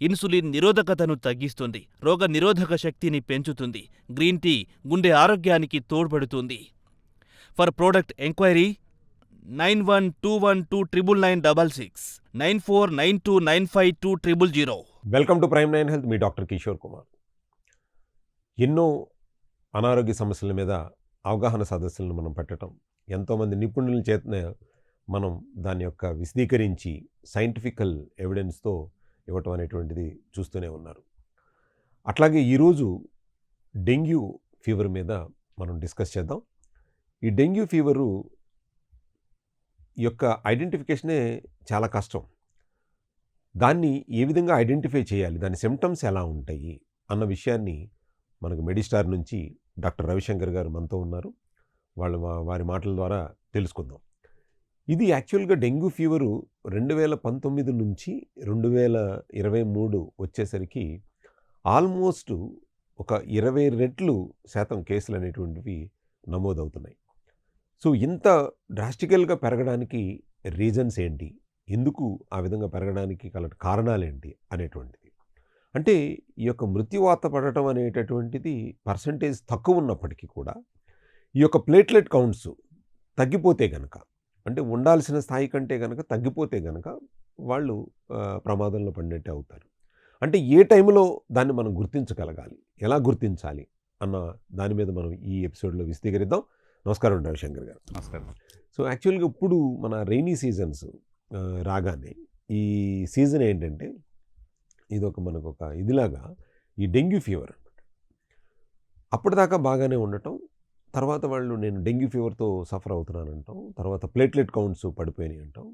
Insulin నిరోధకతను తగ్గిస్తుంది రోగ నిరోధక శక్తిని పెంచుతుంది గ్రీన్ టీ గుండె ఆరోగ్యానికి తోడ్పడుతుంది. For product enquiry nine one two one two triple nine double six nine four nine two nine five two triple zero. Welcome to prime nine health me doctor Kishore Kumar. ఎన్నో అనారోగ్య సమస్యల మీద అవగాహన సదస్సులను మనం పెట్టడం ఎంతోమంది నిపుణుల చేత మనం దాని యొక్క విశదీకరించి సైంటిఫికల్ ఎవిడెన్స్తో ఇవ్వటం అనేటువంటిది చూస్తూనే ఉన్నారు. అట్లాగే ఈరోజు డెంగ్యూ ఫీవర్ మీద మనం డిస్కస్ చేద్దాం. ఈ డెంగ్యూ ఫీవరు యొక్క ఐడెంటిఫికేషనే చాలా కష్టం. దాన్ని ఏ విధంగా ఐడెంటిఫై చేయాలి దాని సిమ్టమ్స్ ఎలా ఉంటాయి అన్న విషయాన్ని మనకు మెడిస్టార్ నుంచి డాక్టర్ రవిశంకర్ గారు మనతో ఉన్నారు. వాళ్ళు వారి మాటల ద్వారా తెలుసుకుందాం. ఇది యాక్చువల్గా డెంగ్యూ ఫీవరు రెండు వేల పంతొమ్మిది నుంచి రెండు వేల ఇరవై మూడు వచ్చేసరికి ఆల్మోస్ట్ ఒక ఇరవై రెట్లు శాతం కేసులు అనేటువంటివి నమోదవుతున్నాయి. సో ఇంత డ్రాస్టికల్గా పెరగడానికి రీజన్స్ ఏంటి? ఎందుకు ఆ విధంగా పెరగడానికి గల కారణాలేంటి అనేటువంటిది. అంటే ఈ యొక్క మృత్యువాత పడటం అనేటటువంటిది పర్సంటేజ్ తక్కువ ఉన్నప్పటికీ కూడా ఈ యొక్క ప్లేట్లెట్ కౌంట్స్ తగ్గిపోతే కనుక అంటే ఉండాల్సిన స్థాయి కంటే గనక తగ్గిపోతే గనక వాళ్ళు ప్రమాదంలో పడినట్టే అవుతారు. అంటే ఏ టైంలో దాన్ని మనం గుర్తించగలగాలి? ఎలా గుర్తించాలి? అన్న దాని మీద మనం ఈ ఎపిసోడ్లో విశదీకరిద్దాం నమస్కారం రవిశంకర్ గారు. నమస్కారం సో యాక్చువల్గా ఇప్పుడు మన రైనీ సీజన్స్ రాగానే ఈ సీజన్ ఏంటంటే ఇది ఒక మనకు ఒక ఇదిలాగా ఈ డెంగ్యూ ఫీవర్ అనమాట అప్పటిదాకా బాగానే ఉండటం తర్వాత వాళ్ళు నేను డెంగ్యూ ఫీవర్తో సఫర్ అవుతున్నాను అంటాం తర్వాత ప్లేట్లెట్ కౌంట్స్ పడిపోయినాయి అంటాం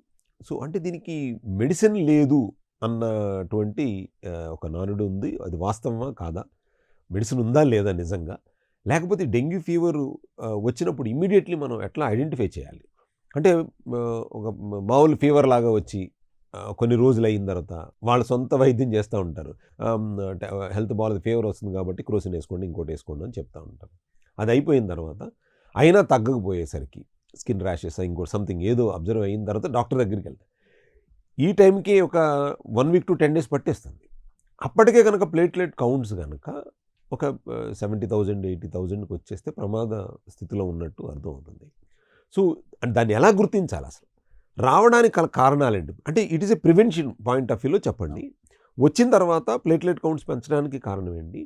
సో అంటే దీనికి మెడిసిన్ లేదు అన్నటువంటి ఒక నానుడు ఉంది. అది వాస్తవమా? కాదా? మెడిసిన్ ఉందా? లేదా? నిజంగా. లేకపోతే డెంగ్యూ ఫీవర్ వచ్చినప్పుడు ఇమీడియట్లీ మనం ఎట్లా ఐడెంటిఫై చేయాలి? అంటే ఒక మామూలు ఫీవర్ లాగా వచ్చి కొన్ని రోజులు అయిన తర్వాత వాళ్ళ సొంత వైద్యం చేస్తూ ఉంటారు. హెల్త్ బాగాలేదు ఫీవర్ వస్తుంది కాబట్టి క్రోసిన్ వేసుకోండి ఇంకోటి వేసుకోండి అని చెప్తా ఉంటారు. అది అయిపోయిన తర్వాత అయినా తగ్గకపోయేసరికి స్కిన్ ర్యాషెస్ ఇంకోటి సంథింగ్ ఏదో అబ్జర్వ్ అయిన తర్వాత డాక్టర్ దగ్గరికి వెళ్తారు ఈ టైంకి ఒక one week to ten days పట్టేస్తుంది. అప్పటికే కనుక ప్లేట్లెట్ కౌంట్స్ కనుక ఒక సెవెంటీ థౌజండ్ ఎయిటీ థౌజండ్కి వచ్చేస్తే ప్రమాద స్థితిలో ఉన్నట్టు అర్థమవుతుంది. సో దాన్ని ఎలా గుర్తించాలి అసలు? రావడానికి గల కారణాలేంటి? అంటే it is a prevention point of వ్యూలో చెప్పండి. వచ్చిన తర్వాత ప్లేట్లెట్ కౌంట్స్ పెంచడానికి కారణం ఏంటి?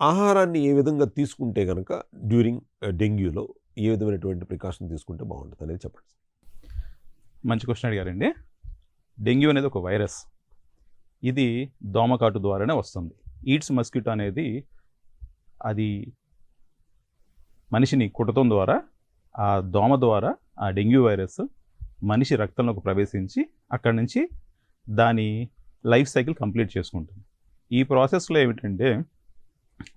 ఆహారాన్ని ఏ విధంగా తీసుకుంటే కనుక డ్యూరింగ్ డెంగ్యూలో ఏ విధమైనటువంటి ప్రికాషన్ తీసుకుంటే బాగుంటుంది అనేది చెప్పండి మంచి క్వశ్చన్ అడిగారండి. డెంగ్యూ అనేది ఒక వైరస్. ఇది దోమకాటు ద్వారానే వస్తుంది. ఈడ్స్ మస్కిటో అనేది అది మనిషిని కుట్టడం ద్వారా ఆ దోమ ద్వారా ఆ డెంగ్యూ వైరస్ మనిషి రక్తంలోకి ప్రవేశించి అక్కడి నుంచి దాని లైఫ్ సైకిల్ కంప్లీట్ చేసుకుంటుంది. ఈ ప్రాసెస్లో ఏమిటంటే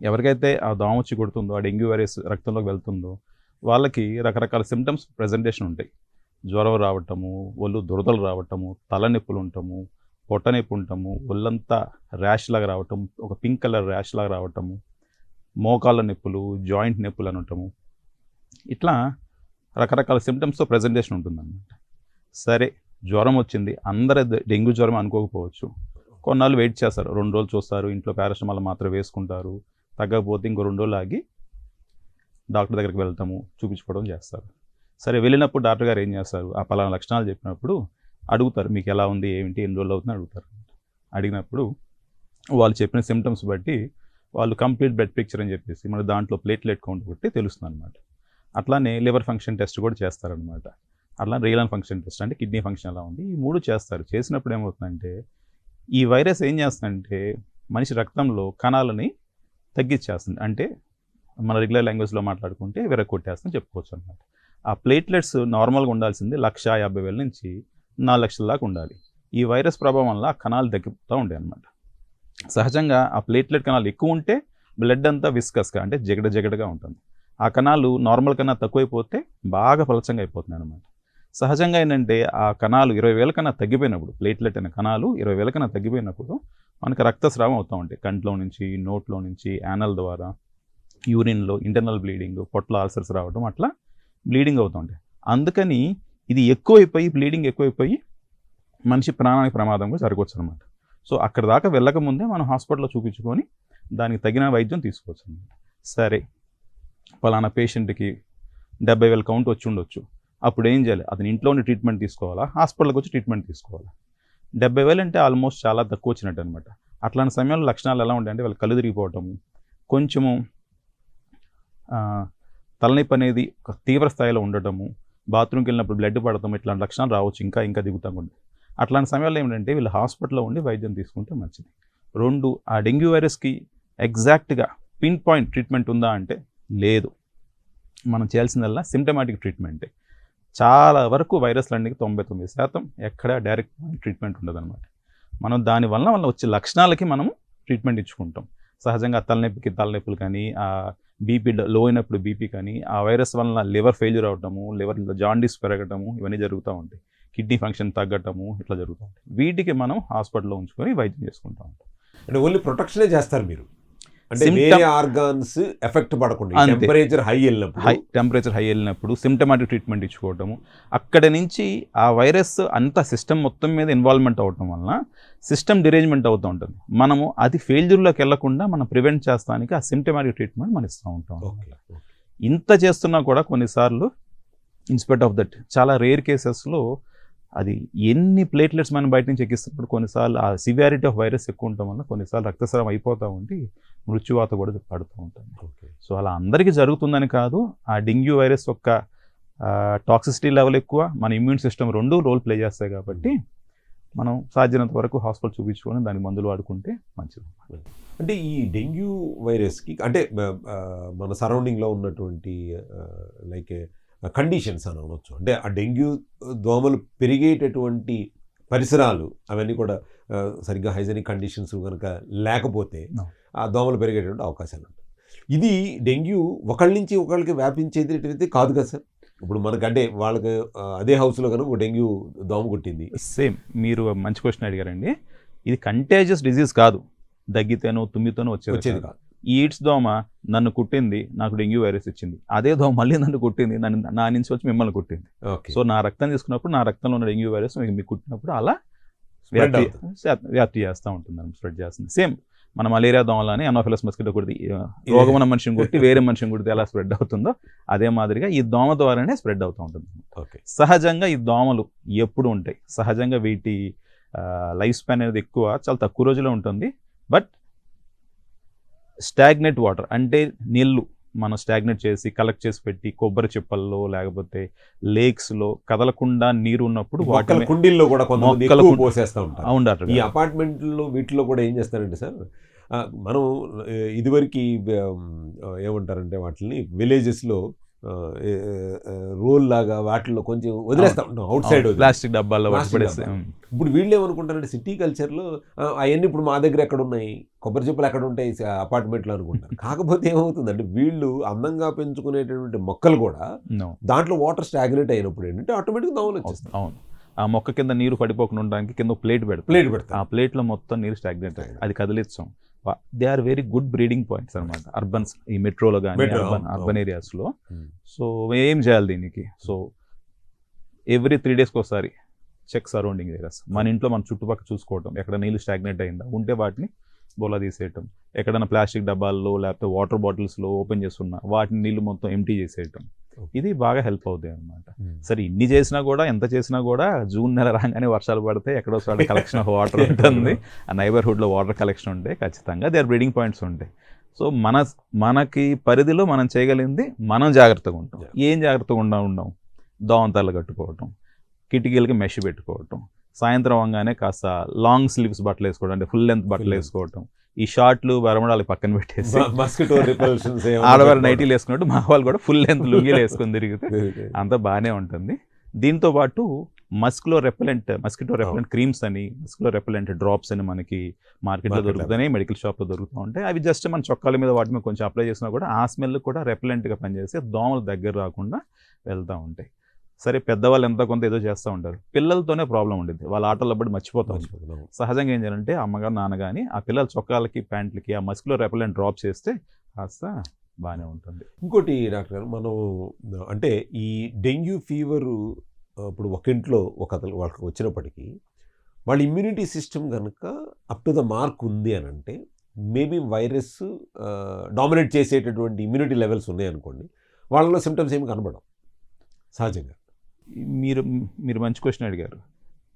ఎవరికైతే ఆ దోమ వచ్చి కొడుతుందో ఆ డెంగ్యూ వైరస్ రక్తంలోకి వెళ్తుందో వాళ్ళకి రకరకాల సిమ్టమ్స్ ప్రజెంటేషన్ ఉంటాయి. జ్వరం రావటము ఒళ్ళు దురదలు రావటము తలనొప్పులు ఉండటము పొట్టనొప్పి ఉండటము ఒళ్ళంతా ర్యాష్ లాగా రావటం ఒక పింక్ కలర్ ర్యాష్ లాగా రావటము మోకాళ్ళ నొప్పులు జాయింట్ నొప్పులు అని ఉండటము. ఇట్లా రకరకాల సిమ్టమ్స్తో ప్రజెంటేషన్ ఉంటుందన్నమాట. సరే జ్వరం వచ్చింది. అందరూ డెంగ్యూ జ్వరం అనుకోకపోవచ్చు. కొన్నాళ్ళు వెయిట్ చేస్తారు. రెండు రోజులు చూస్తారు. ఇంట్లో పారాసిటమాల్ మాత్రం వేసుకుంటారు. తగ్గకపోతే ఇంకో రెండు రోజులు ఆగి డాక్టర్ దగ్గరికి వెళ్తాము చూపించుకోవడం చేస్తారు. సరే వెళ్ళినప్పుడు డాక్టర్ గారు ఏం చేస్తారు? ఆ పలానా లక్షణాలు చెప్పినప్పుడు అడుగుతారు మీకు ఎలా ఉంది? ఏమిటి? ఎన్ని రోజులు అవుతుందని అడుగుతారు. అడిగినప్పుడు వాళ్ళు చెప్పిన సిమ్టమ్స్ బట్టి వాళ్ళు కంప్లీట్ బ్లడ్ పిక్చర్ అని చెప్పేసి మన దాంట్లో ప్లేట్లెట్ కౌంట్ బట్టి తెలుస్తుంది అనమాట అట్లానే లివర్ ఫంక్షన్ టెస్ట్ కూడా చేస్తారనమాట అట్లా రేలన్ ఫంక్షన్ టెస్ట్ అంటే కిడ్నీ ఫంక్షన్ ఎలా ఉంది. ఈ మూడు చేస్తారు. చేసినప్పుడు ఏమవుతుందంటే ఈ వైరస్ ఏం చేస్తుందంటే మనిషి రక్తంలో కణాలని తగ్గించేస్తుంది. అంటే మన రెగ్యులర్ లాంగ్వేజ్లో మాట్లాడుకుంటే విరగొట్టేస్తుందని చెప్పుకోవచ్చు అనమాట ఆ ప్లేట్లెట్స్ నార్మల్గా ఉండాల్సింది లక్ష యాభై వేల నుంచి నాలుగు లక్షల దాకా ఉండాలి. ఈ వైరస్ ప్రభావం వల్ల కణాలు తగ్గిపోతూ ఉంటాయి అనమాట సహజంగా ఆ ప్లేట్లెట్ కణాలు ఎక్కువ ఉంటే బ్లడ్ అంతా విస్కస్గా అంటే జగడ జగడగా ఉంటుంది. ఆ కణాలు నార్మల్ కన్నా తక్కువైపోతే బాగా ఫలచంగా అయిపోతున్నాయి అనమాట సహజంగా ఏంటంటే ఆ కణాలు ఇరవై వేల కన్నా తగ్గిపోయినప్పుడు ప్లేట్లెట్ అనే కణాలు ఇరవై వేల కన్నా తగ్గిపోయినప్పుడు మనకి రక్తస్రావం అవుతూ ఉంటాయి. కంట్లో నుంచి నోట్లో నుంచి యానల్ ద్వారా యూరిన్లో ఇంటర్నల్ బ్లీడింగ్ పొట్ల ఆల్సర్స్ రావడం అట్లా బ్లీడింగ్ అవుతుంటాయి అందుకని ఇది ఎక్కువైపోయి బ్లీడింగ్ ఎక్కువైపోయి మనిషి ప్రాణానికి ప్రమాదం కూడా జరగవచ్చు అనమాట సో అక్కడ దాకా వెళ్ళక ముందే మనం హాస్పిటల్లో చూపించుకొని దానికి తగిన వైద్యం తీసుకోవచ్చు అనమాట సరే పలానా పేషెంట్కి డెబ్బై వేల కౌంట్ వచ్చి ఉండొచ్చు. అప్పుడు ఏం చేయాలి? అతని ఇంట్లోనే ట్రీట్మెంట్ తీసుకోవాలా? హాస్పిటల్కి వచ్చి ట్రీట్మెంట్ తీసుకోవాలా? డెబ్బై వేలు అంటే ఆల్మోస్ట్ చాలా తక్కువ వచ్చినట్టు అనమాట అట్లాంటి సమయంలో లక్షణాలు ఎలా ఉంటాయంటే వాళ్ళు కళ్ళు తిరిగిపోవటం కొంచెము తలనొప్పి అనేది ఒక తీవ్ర స్థాయిలో ఉండటము బాత్రూమ్కి వెళ్ళినప్పుడు బ్లడ్ పడటం ఇట్లాంటి లక్షణాలు రావచ్చు ఇంకా ఇంకా దిగుతాం ఉంటుంది అట్లాంటి సమయాల్లో ఏంటంటే వీళ్ళు హాస్పిటల్లో ఉండి వైద్యం తీసుకుంటే మంచిది. రెండు ఆ డెంగ్యూ వైరస్కి ఎగ్జాక్ట్గా పిన్ పాయింట్ ట్రీట్మెంట్ ఉందా అంటే లేదు. మనం చేయాల్సిందల్లా సిమ్టమాటిక్ ట్రీట్మెంటే. చాలా వరకు వైరస్లన్నిటికీ తొంభై తొమ్మిది శాతం ఎక్కడ డైరెక్ట్ ట్రీట్మెంట్ ఉండదన్నమాట. మనం దానివల్ల వల్ల వచ్చే లక్షణాలకి మనం ట్రీట్మెంట్ ఇచ్చుకుంటాం. సహజంగా తలనొప్పికి తలనొప్పులు కానీ ఆ బీపీ లో అయినప్పుడు బీపీ కానీ ఆ వైరస్ వలన లివర్ ఫెయిల్యూర్ అవటము లివర్ జాండీస్ పెరగటము ఇవన్నీ జరుగుతూ ఉంటాయి. కిడ్నీ ఫంక్షన్ తగ్గటము ఇట్లా జరుగుతూ ఉంటాయి. వీటికి మనం హాస్పిటల్లో ఉంచుకొని వైద్యం చేసుకుంటా ఉంటాం. అంటే ఓన్లీ ప్రొటెక్షనే చేస్తారు మీరు? అంటే వేరే ఆర్గాన్స్ ఎఫెక్ట్ పడకుండా. టెంపరేచర్ హై వెళ్ళినప్పుడు. హై టెంపరేచర్ హై వెళ్ళినప్పుడు సిమ్టమాటిక్ ట్రీట్మెంట్ ఇచ్చుకోవటము. అక్కడ నుంచి ఆ వైరస్ అంత సిస్టమ్ మొత్తం మీద ఇన్వాల్వ్మెంట్ అవటం వలన సిస్టమ్ డిరేంజ్మెంట్ అవుతూ ఉంటుంది. మనము అది ఫెయిల్యూర్లోకి వెళ్ళకుండా మనం ప్రివెంట్ చేస్తానికి ఆ సిమ్టమాటిక్ ట్రీట్మెంట్ మనం ఇస్తూ ఉంటాం ఇంత చేస్తున్నా కూడా కొన్నిసార్లు ఇన్స్పెక్ట్ ఆఫ్ దట్ చాలా రేర్ కేసెస్లో అది ఎన్ని ప్లేట్లెట్స్ మనం బయట నుంచి ఎక్కిస్తున్నప్పుడు కొన్నిసార్లు ఆ సివియారిటీ ఆఫ్ వైరస్ ఎక్కువ ఉండటం వల్ల కొన్నిసార్లు రక్తస్రావం అయిపోతూ ఉండి మృత్యువాత కూడా పడుతూ ఉంటుంది. ఓకే. సో అలా అందరికీ జరుగుతుందని కాదు ఆ డెంగ్యూ వైరస్ యొక్క టాక్సిసిటీ లెవెల్ ఎక్కువ మన ఇమ్యూన్ సిస్టమ్ రెండు రోల్ ప్లే చేస్తాయి కాబట్టి మనం సాధ్యమైనంత వరకు హాస్పిటల్ చూపించుకొని దానికి మందులు వాడుకుంటే మంచిది. అంటే ఈ డెంగ్యూ వైరస్కి అంటే మన సరౌండింగ్లో ఉన్నటువంటి లైక్ కండిషన్స్ అని అనవచ్చు అంటే ఆ డెంగ్యూ దోమలు పెరిగేటటువంటి పరిసరాలు అవన్నీ కూడా సరిగ్గా హైజెనిక్ కండిషన్స్ కనుక లేకపోతే. ఆ దోమలు పెరిగేటువంటి అవకాశాలు ఉంటాయి. ఇది డెంగ్యూ ఒకళ్ళ నుంచి ఒకళ్ళకి వ్యాపించేది అయితే కాదు కదా సార్. ఇప్పుడు మనకంటే వాళ్ళకి అదే హౌస్లో కనుక డెంగ్యూ దోమ కొట్టింది. సేమ్ మీరు మంచి క్వశ్చన్ అడిగారండి. ఇది కంటేజియస్ డిజీజ్ కాదు. దగ్గితేనో తుమ్మితోనో వచ్చేది కాదు. ఈ ఈడ్స్ దోమ నన్ను కుట్టింది నాకు డెంగ్యూ వైరస్ ఇచ్చింది. అదే దోమ మళ్ళీ నన్ను కుట్టింది నన్ను నా నుంచి వచ్చి మిమ్మల్ని కుట్టింది. ఓకే. సో నా రక్తం తీసుకున్నప్పుడు నా రక్తంలో ఉన్న డెంగ్యూ వైరస్ మీకు మీకు కుట్టినప్పుడు అలా వ్యాప్తి వ్యాప్- వ్యాప్తి చేస్తూ ఉంటుంది స్ప్రెడ్ చేస్తుంది. సేమ్ మన మలేరియా దోమలని అనోఫిలస్ మస్కిటో కుడితే రోగం ఉన్న మనిషిని కుట్టి వేరే మనిషిని కుడితే ఎలా స్ప్రెడ్ అవుతుందో అదే మాదిరిగా ఈ దోమ ద్వారానే స్ప్రెడ్ అవుతూ ఉంటుంది. ఓకే. సహజంగా ఈ దోమలు ఎప్పుడు ఉంటాయి. సహజంగా వీటి లైఫ్ స్పాన్ అనేది ఎక్కువ చాలా తక్కువ రోజులే ఉంటుంది. బట్ స్టాగ్నెట్ వాటర్ అంటే నీళ్ళు మనం స్టాగ్నెట్ చేసి కలెక్ట్ చేసి పెట్టి కొబ్బరి చిప్పల్లో లేకపోతే లేక్స్లో కదలకుండా నీరు ఉన్నప్పుడు వాటి కుండీల్లో కూడా కుండ- పోసేస్తూ ఉంటారు అవును ఈ. అపార్ట్మెంట్లో వీటిలో కూడా ఏం చేస్తారంటే సార్ మనం ఇదివరకు ఏమంటారంటే వాటిని విలేజెస్లో రోల్ లాగా వాటిల్లో కొంచెం వదిలేస్తా ఉంటాం అవుట్ సైడ్ ప్లాస్టిక్ డబ్బాల్లో. ఇప్పుడు వీళ్ళు ఏమనుకుంటారంటే సిటీ కల్చర్లో అవన్నీ ఇప్పుడు మా దగ్గర ఎక్కడ ఉన్నాయి? కొబ్బరి చెప్పులు ఎక్కడ ఉంటాయి? అపార్ట్మెంట్లో అనుకుంటారు. కాకపోతే ఏమవుతుందంటే వీళ్ళు అందంగా పెంచుకునేటటువంటి మొక్కలు కూడా. దాంట్లో వాటర్ స్టాగ్నేట్ అయినప్పుడు ఏంటంటే ఆటోమేటిక్ దోమలు వచ్చేస్తాయి. అవును. ఆ మొక్క కింద నీరు పడిపోకుండా ఉండడానికి కింద ప్లేట్ పెడతాం ప్లేట్ ఆ పెడతారు ప్లేట్లో మొత్తం నీరు స్టాగ్నెట్ అది కదిలించాం they are very good breeding points అనమాట అర్బన్స్ ఈ మెట్రోలో కానీ అర్బన్ అర్బన్. ఏరియాస్లో. సో ఏం చేయాలి దీనికి సో ఎవ్రీ త్రీ డేస్కి ఒకసారి చెక్ సరౌండింగ్ ఏరియాస్ మన ఇంట్లో మన చుట్టుపక్కల చూసుకోవటం ఎక్కడ నీళ్ళు స్టాగ్నెట్ అయిందా ఉంటే వాటిని బోలా తీసేయటం ఎక్కడైనా ప్లాస్టిక్ డబ్బాల్లో లేకపోతే వాటర్ బాటిల్స్లో ఓపెన్ చేస్తున్నా వాటిని నీళ్ళు మొత్తం ఎంటీ చేసేయటం. ఇది బాగా హెల్ప్ అవుతాయి అనమాట సరే ఇన్ని చేసినా కూడా ఎంత చేసినా కూడా జూన్ నెల రాగానే వర్షాలు పడితే ఎక్కడో చోట కలెక్షన్ ఆఫ్ వాటర్ ఉంటుంది. ఆ నైబర్హుడ్లో వాటర్ కలెక్షన్ ఉంటే ఖచ్చితంగా. దే ఆర్ బ్రీడింగ్ పాయింట్స్ ఉంటాయి. సో మన మనకి పరిధిలో మనం చేయగలిగింది మనం జాగ్రత్తగా ఉంటాం. ఏం జాగ్రత్తగా ఉండా ఉండం? దోవంతాలు కట్టుకోవటం కిటికీలకి మెష్ పెట్టుకోవటం సాయంత్రం అవగానే కాస్త లాంగ్ స్లీవ్స్ బట్టలు వేసుకోవడం అంటే ఫుల్ లెంత్ బట్టలు. వేసుకోవటం ఈ షార్ట్లు బరమడాలు పక్కన పెట్టేసి ఆడవారు నైటీలు వేసుకున్నట్టు మా వాళ్ళు కూడా ఫుల్ లెంత్ లుంగీలు వేసుకొని తిరిగితే అంతా బాగానే ఉంటుంది. దీంతో పాటు mosquito repellent mosquito repellent creams అని మస్క్లో రెపెలెంట్ డ్రాప్స్ అని మనకి మార్కెట్లో దొరుకుతున్నాయి మెడికల్ షాప్లో దొరుకుతూ ఉంటాయి. అవి జస్ట్ మన చొక్కాల మీద వాటి మీద కొంచెం అప్లై చేసినా కూడా ఆ స్మెల్ కూడా రెపెలెంట్గా పనిచేసి దోమలు దగ్గర రాకుండా వెళ్తూ ఉంటాయి. సరే పెద్దవాళ్ళు ఎంత కొంత ఏదో చేస్తూ ఉంటారు. పిల్లలతోనే ప్రాబ్లం ఉండేది వాళ్ళ ఆటల్లో పడి మర్చిపోతాం. సహజంగా ఏం చేయాలంటే అమ్మగారు నాన్నగాని ఆ పిల్లల చొక్కాలకి ప్యాంట్లకి ఆ మస్క్లో రెపెలెంట్ డ్రాప్ చేస్తే కాస్త బాగానే ఉంటుంది. ఇంకోటి డాక్టర్ గారు మనం అంటే ఈ డెంగ్యూ ఫీవర్ ఇప్పుడు ఒక ఇంట్లో ఒక వాళ్ళకి వచ్చినప్పటికీ వాళ్ళ ఇమ్యూనిటీ సిస్టమ్ కనుక అప్ టు ద మార్క్ ఉంది అని అంటే మేబీ వైరస్ డామినేట్ చేసేటటువంటి ఇమ్యూనిటీ లెవెల్స్ ఉన్నాయనుకోండి వాళ్ళలో సిమ్టమ్స్ ఏమి కనబడవు. సహజంగా. మీరు మీరు మంచి క్వశ్చన్ అడిగారు.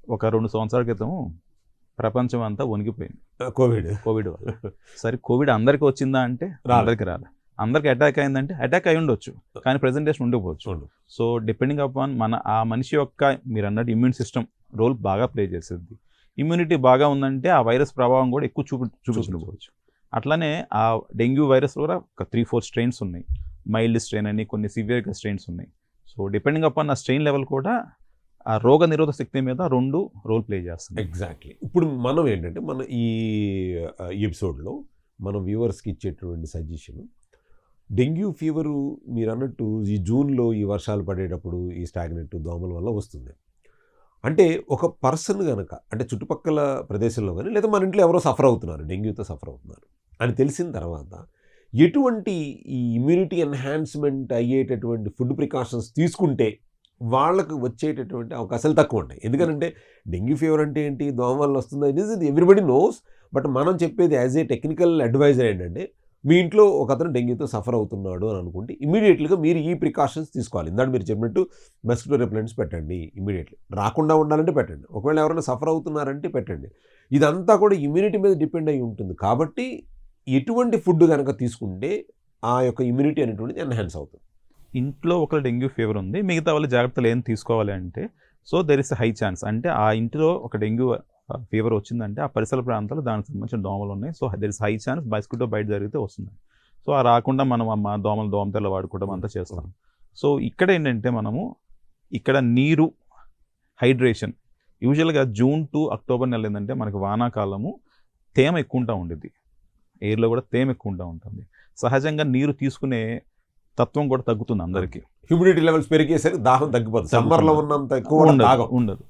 ఒక రెండు సంవత్సరాల క్రితం ప్రపంచం అంతా వణికిపోయింది. కోవిడ్. కోవిడ్ వల్ల. సరే కోవిడ్ అందరికీ వచ్చిందా అంటే. అందరికి రాలే. అందరికి అటాక్ అయిందంటే అటాక్ అయి ఉండొచ్చు కానీ ప్రెజెంటేషన్ ఉండకపోవచ్చు. సో డిపెండింగ్ అపాన్ మన ఆ మనిషి యొక్క మీరు అన్నట్టు ఇమ్యూన్ సిస్టమ్ రోల్ బాగా ప్లే చేసేది. ఇమ్యూనిటీ బాగా ఉందంటే ఆ వైరస్ ప్రభావం కూడా ఎక్కువ చూపి చూపించకపోవచ్చు. అట్లానే ఆ డెంగ్యూ వైరస్ కూడా ఒక త్రీ ఫోర్ స్ట్రెయిన్స్ ఉన్నాయి. మైల్డ్ స్ట్రెయిన్ అని కొన్ని సివియర్గా స్ట్రెయిన్స్ ఉన్నాయి. సో డిపెండింగ్ అపాన్ ఆ స్ట్రెయిన్ లెవెల్ కూడా ఆ రోగ నిరోధ శక్తి మీద రెండు రోల్ ప్లే చేస్తుంది. ఎగ్జాక్ట్లీ ఇప్పుడు మనం ఏంటంటే మన ఈ ఎపిసోడ్లో మనం వ్యూవర్స్కి ఇచ్చేటువంటి సజెషన్ డెంగ్యూ ఫీవరు మీరు అన్నట్టు ఈ జూన్లో ఈ వర్షాలు పడేటప్పుడు ఈ స్టాగ్నెట్ దోమల వల్ల వస్తుంది. అంటే ఒక పర్సన్ కనుక అంటే చుట్టుపక్కల ప్రదేశంలో కానీ లేదా మన ఇంట్లో ఎవరో సఫర్ అవుతున్నారు డెంగ్యూతో సఫర్ అవుతున్నారు అని తెలిసిన తర్వాత ఎటువంటి ఈ ఇమ్యూనిటీ ఎన్హాన్స్మెంట్ అయ్యేటటువంటి ఫుడ్ ప్రికాషన్స్ తీసుకుంటే వాళ్ళకు వచ్చేటటువంటి అవకాశాలు తక్కువ ఉంటాయి ఎందుకంటే డెంగ్యూ ఫీవర్ అంటే ఏంటి దోమ వల్ల వస్తుందా it is everybody knows but మనం చెప్పేది యాజ్ ఏ టెక్నికల్ అడ్వైజర్ ఏంటంటే మీ ఇంట్లో ఒక అతను డెంగ్యూతో సఫర్ అవుతున్నాడు అని అనుకుంటే ఇమీడియట్లీగా మీరు ఈ ప్రికాషన్స్ తీసుకోవాలి. ఇందాక మీరు చెప్పినట్టు మెస్కిటో రిప్లెంట్స్ పెట్టండి ఇమీడియట్లీ రాకుండా ఉండాలంటే పెట్టండి. ఒకవేళ ఎవరైనా సఫర్ అవుతున్నారంటే పెట్టండి. ఇదంతా కూడా ఇమ్యూనిటీ మీద డిపెండ్ అయి ఉంటుంది. కాబట్టి ఎటువంటి ఫుడ్ కనుక తీసుకుంటే ఆ యొక్క ఇమ్యూనిటీ అనేటువంటిది ఎన్హాన్స్ అవుతుంది. ఇంట్లో ఒకరు డెంగ్యూ ఫీవర్ ఉంది మిగతా వాళ్ళు జాగ్రత్తలు ఏం తీసుకోవాలి అంటే so there is high chance అంటే ఆ ఇంటిలో ఒక డెంగ్యూ ఫీవర్ వచ్చిందంటే ఆ పరిసర ప్రాంతాలు దానికి సంబంధించిన దోమలు ఉన్నాయి. So there is high chance mosquito బయట జరిగితే వస్తుంది. సో ఆ రాకుండా మనం మా దోమలు దోమతెల్ల వాడుకోవడం అంతా చేస్తాం. సో ఇక్కడ ఏంటంటే మనము ఇక్కడ నీరు హైడ్రేషన్ యూజువల్గా జూన్ టు అక్టోబర్ నెల ఏంటంటే మనకి వానాకాలము తేమ ఎక్కువ ఉంటా ఉండేది. ఎయిర్లో కూడా తేమ ఎక్కువ ఉంటా ఉంటుంది. సహజంగా నీరు తీసుకునే తత్వం కూడా తగ్గుతుంది అందరికీ. హ్యూమిడిటీ లెవెల్స్ పెరిగేసరికి దాహం తగ్గిపోతుంది. సమ్మర్లో ఉన్నంత ఎక్కువ ఉండదు,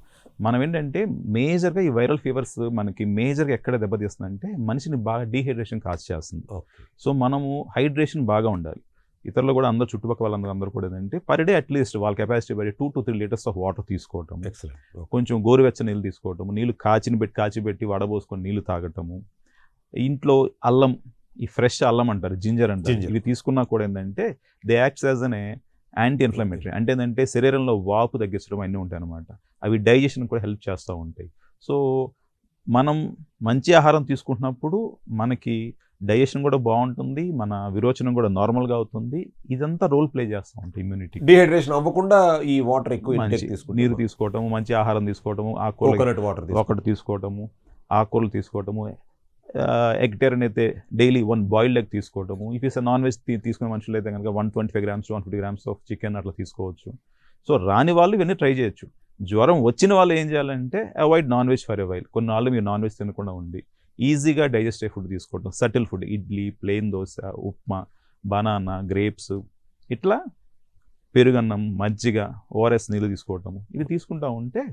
మనం ఏంటంటే మేజర్గా ఈ వైరల్ ఫీవర్స్ మనకి మేజర్గా ఎక్కడ దెబ్బతీస్తుందంటే మనిషిని బాగా డీహైడ్రేషన్ కాజ్ చేస్తుంది. సో మనము హైడ్రేషన్ బాగా ఉండాలి. ఇతరులు కూడా అందరూ చుట్టుపక్కల వాళ్ళందరూ అందరూ కూడా ఏంటంటే పర్ డే అట్లీస్ట్ వాళ్ళ కెపాసిటీ బట్టి two to three litres of water తీసుకోవటం ఎక్సలెంట్. కొంచెం గోరువెచ్చని నీళ్ళు తీసుకోవటము. నీళ్ళు కాచిని పెట్టి కాచి పెట్టి వడబోసుకొని నీళ్ళు తాగటము. ఇంట్లో అల్లం ఈ ఫ్రెష్ అల్లం అంటారు జింజర్ అంటారు. ఇవి తీసుకున్నా కూడా ఏంటంటే దే యాక్ట్స్ యాజ్ అనే యాంటీ ఇన్ఫ్లమేటరీ అంటే ఏంటంటే శరీరంలో వాపు తగ్గించడం అన్నీ ఉంటాయి అనమాట అవి డైజెషన్ కూడా హెల్ప్ చేస్తూ ఉంటాయి. సో మనం మంచి ఆహారం తీసుకుంటున్నప్పుడు మనకి డైజెషన్ కూడా బాగుంటుంది మన విరోచనం కూడా నార్మల్గా అవుతుంది. ఇదంతా రోల్ ప్లే చేస్తూ ఉంటాయి ఇమ్యూనిటీ డిహైడ్రేషన్ అవ్వకుండా ఈ వాటర్ ఎక్కువ నీరు తీసుకోవటము మంచి ఆహారం తీసుకోవటము ఆకుకూరలు కోకోనట్ వాటర్ ఒకటి తీసుకోవటము ఆకుకూరలు తీసుకోవటము ఎగ్టేరియన్ అయితే డైలీ వన్ బాయిల్డ్ ఎగ్ తీసుకోవటము. ఇఫ్ ఇస్ నాన్ వెజ్ తీసుకునే మనుషులు అయితే కనుక one twenty five grams one fifty grams of chicken అట్లా తీసుకోవచ్చు. సో రాని వాళ్ళు ఇవన్నీ ట్రై చేయొచ్చు. జ్వరం వచ్చిన వాళ్ళు ఏం చేయాలంటే avoid non veg for a while కొన్ని వాళ్ళు మీరు నాన్ వెజ్ తినకుండా ఉండి ఈజీగా డైజెస్ట్ అయ్యే ఫుడ్ తీసుకోవటం. Subtle food idli plain dosa upma banana grapes ఇట్లా పెరుగన్నం మజ్జిగ ఓఆర్ఎస్ నీళ్ళు తీసుకోవటము. ఇవి తీసుకుంటా ఉంటే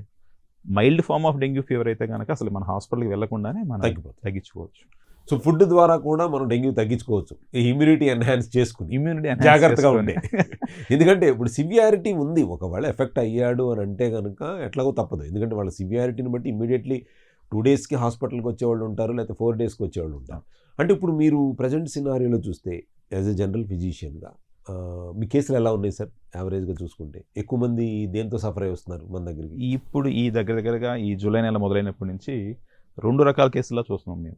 mild form of dengue fever అయితే కనుక అసలు మన హాస్పిటల్కి వెళ్ళకుండానే మనం తగ్గిపోతుంది. తగ్గించుకోవచ్చు. సో ఫుడ్ ద్వారా కూడా మనం డెంగ్యూ తగ్గించుకోవచ్చు. ఈ ఇమ్యూనిటీ ఎన్హాన్స్ చేసుకుని. ఇమ్యూనిటీ జాగ్రత్తగా ఉండే. ఎందుకంటే ఇప్పుడు సివియారిటీ ఉంది. ఒకవేళ ఎఫెక్ట్ అయ్యాడు అని అంటే కనుక ఎట్లాగో తప్పదు. ఎందుకంటే వాళ్ళ సివియారిటీని బట్టి ఇమీడియట్లీ టూ డేస్కి హాస్పిటల్కి వచ్చేవాళ్ళు ఉంటారు. లేకపోతే ఫోర్ డేస్కి వచ్చేవాళ్ళు ఉంటారు. అంటే ఇప్పుడు మీరు ప్రజెంట్ సినారియోలో చూస్తే యాజ్ ఎ జనరల్ ఫిజిషియన్గా మీ కేసులు ఎలా ఉన్నాయి సార్? యావరేజ్గా చూసుకుంటే. ఎక్కువ మంది దేంతో సఫర్ అయి వస్తున్నారు మన దగ్గరికి? ఇప్పుడు ఈ దగ్గర దగ్గరగా ఈ జూలై నెల మొదలైనప్పటి నుంచి రెండు రకాల కేసుల్లో చూస్తున్నాం మేము.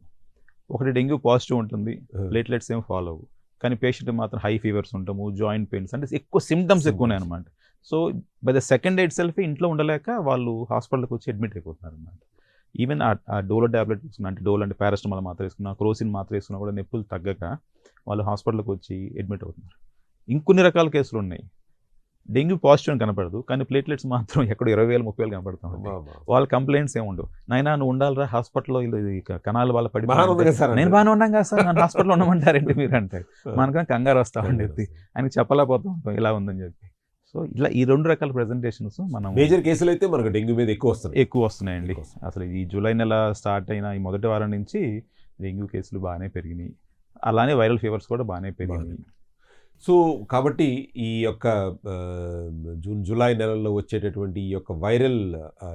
ఒకటి డెంగ్యూ పాజిటివ్ ఉంటుంది. ప్లేట్లెట్స్ ఏం ఫాలో అవ్వు కానీ పేషెంట్ మాత్రం హై ఫీవర్స్ ఉంటాము జాయింట్ పెయిన్స్ అంటే ఎక్కువ సిమ్టమ్స్ ఎక్కువ ఉన్నాయి అనమాట so by the second aid self ఇంట్లో ఉండలేక వాళ్ళు హాస్పిటల్కి వచ్చి అడ్మిట్ అయిపోతున్నారు అనమాట ఈవెన్ ఆ డోలో ట్యాబ్లెట్ తీసుకున్నా అంటే డోల్ అంటే పారాస్టమాల్ మాత్రం వేసుకున్నా క్రోసిన్ మాత్రం వేసుకున్నా కూడా నొప్పులు తగ్గక వాళ్ళు హాస్పిటల్కి వచ్చి అడ్మిట్ అవుతున్నారు. ఇంకొన్ని రకాల కేసులు ఉన్నాయి. డెంగ్యూ పాజిటివ్ అని కనపడదు కానీ ప్లేట్లెట్స్ మాత్రం ఎక్కడ ఇరవై వేలు ముప్పై వేలు కనపడతాం. వాళ్ళ కంప్లైంట్స్ ఏమి ఉండవు. నైనా నువ్వు ఉండాలిరా హాస్పిటల్లో కణాలు వాళ్ళ పడి నేను. బాగానే ఉన్నాం కదా సార్ నన్ను హాస్పిటల్లో ఉండమంటారండి మీరు అంటే? మనకు కంగారు వస్తామని చెప్పి ఆయనకి చెప్పలేకపోతూ ఉంటాం ఇలా ఉందని చెప్పి. సో ఇలా ఈ రెండు రకాల ప్రెజెంటేషన్స్ మనం మేజర్ కేసులు అయితే మనకు డెంగ్యూ మీద ఎక్కువ వస్తుంది ఎక్కువ వస్తున్నాయండి. వస్తున్నాయి. అసలు ఈ జూలై నెల స్టార్ట్ అయిన ఈ మొదటి వారం నుంచి డెంగ్యూ కేసులు బాగానే పెరిగినాయి. అలానే వైరల్ ఫీవర్స్ కూడా బాగానే పెరిగినాయి. సో కాబట్టి ఈ యొక్క జూన్ జూలై నెలల్లో వచ్చేటటువంటి ఈ యొక్క వైరల్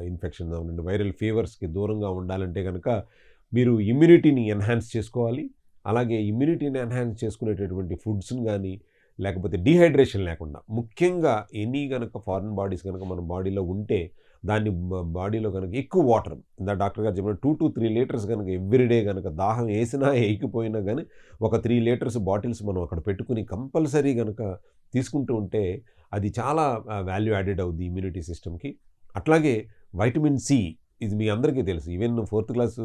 ఇన్ఫెక్షన్ అవునండి వైరల్ ఫీవర్స్కి దూరంగా ఉండాలంటే కనుక మీరు ఇమ్యూనిటీని ఎన్హాన్స్ చేసుకోవాలి. అలాగే ఇమ్యూనిటీని ఎన్హాన్స్ చేసుకునేటటువంటి ఫుడ్స్ని కానీ లేకపోతే డీహైడ్రేషన్ లేకుండా ముఖ్యంగా ఎనీ కనుక ఫారిన్ బాడీస్ కనుక మన బాడీలో ఉంటే దాన్ని బాడీలో కనుక ఎక్కువ వాటర్. ఇందా డాక్టర్ గారు చెప్పిన టూ టు త్రీ లీటర్స్ కనుక ఎవ్రీడే కనుక దాహం వేసినా వేయకపోయినా కానీ ఒక త్రీ లీటర్స్ బాటిల్స్ మనం అక్కడ పెట్టుకుని కంపల్సరీ కనుక తీసుకుంటూ ఉంటే అది చాలా వాల్యూ యాడెడ్ అవుద్ది ఇమ్యూనిటీ సిస్టమ్కి అట్లాగే వైటమిన్ సి ఇది మీ అందరికీ తెలుసు. ఈవెన్ ఫోర్త్ క్లాస్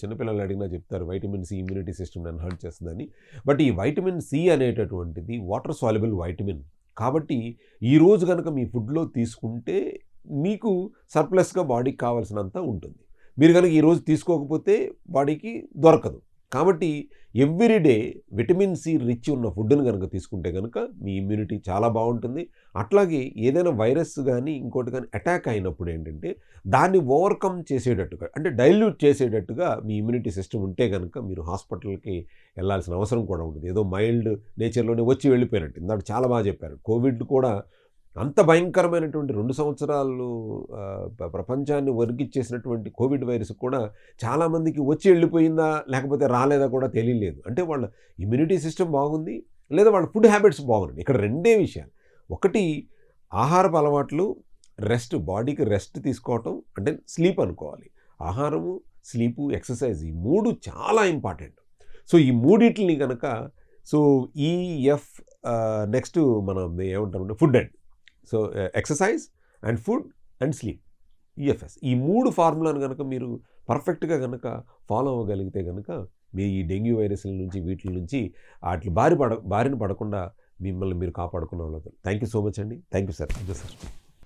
చిన్నపిల్లలు అడిగినా చెప్తారు vitamin C immunity system enhance చేస్తుందని. బట్ ఈ వైటమిన్ సి అనేటటువంటిది వాటర్ సాల్యుబుల్ వైటమిన్ కాబట్టి ఈ రోజు కనుక మీ ఫుడ్లో తీసుకుంటే మీకు సర్ప్లస్గా బాడీకి కావాల్సినంత ఉంటుంది. మీరు కనుక ఈరోజు తీసుకోకపోతే బాడీకి దొరకదు. కాబట్టి ఎవ్రీడే విటమిన్ సి రిచ్ ఉన్న ఫుడ్ని కనుక తీసుకుంటే కనుక మీ ఇమ్యూనిటీ చాలా బాగుంటుంది. అట్లాగే ఏదైనా వైరస్ కానీ ఇంకోటి కానీ అటాక్ అయినప్పుడు ఏంటంటే దాన్ని ఓవర్కమ్ చేసేటట్టుగా అంటే డైల్యూట్ చేసేటట్టుగా మీ ఇమ్యూనిటీ సిస్టమ్ ఉంటే కనుక మీరు హాస్పిటల్కి వెళ్ళాల్సిన అవసరం కూడా ఉంటుంది. ఏదో మైల్డ్ నేచర్లోనే వచ్చి వెళ్ళిపోయినట్టు. ఇందాక చాలా బాగా చెప్పారు. కోవిడ్ కూడా అంత భయంకరమైనటువంటి రెండు సంవత్సరాలు ప్రపంచాన్ని వరిగిచ్చేసినటువంటి కోవిడ్ వైరస్ కూడా చాలామందికి వచ్చి వెళ్ళిపోయిందా లేకపోతే రాలేదా కూడా తెలియలేదు. అంటే వాళ్ళ ఇమ్యూనిటీ సిస్టమ్ బాగుంది లేదా వాళ్ళ ఫుడ్ హ్యాబిట్స్ బాగున్నాయి. ఇక్కడ రెండే విషయాలు. ఒకటి ఆహారపు అలవాట్లు రెస్ట్ బాడీకి రెస్ట్ తీసుకోవటం అంటే స్లీప్ అనుకోవాలి. ఆహారము స్లీపు ఎక్సర్సైజ్ ఈ మూడు చాలా ఇంపార్టెంట్. సో ఈ మూడిటిని కనుక సో ఈఎఫ్ నెక్స్ట్ మనం ఏమంటామంటే food and. So exercise and food and sleep EFS ఈ మూడు ఫార్ములాను కనుక మీరు పర్ఫెక్ట్గా కనుక ఫాలో అవ్వగలిగితే కనుక మీ ఈ డెంగ్యూ వైరస్ల నుంచి వీటి నుంచి వాటి బారి పడ బారిన పడకుండా మిమ్మల్ని మీరు కాపాడుకున్న వాళ్ళు థ్యాంక్ యూ సో మచ్ అండి. Thank you sir sir.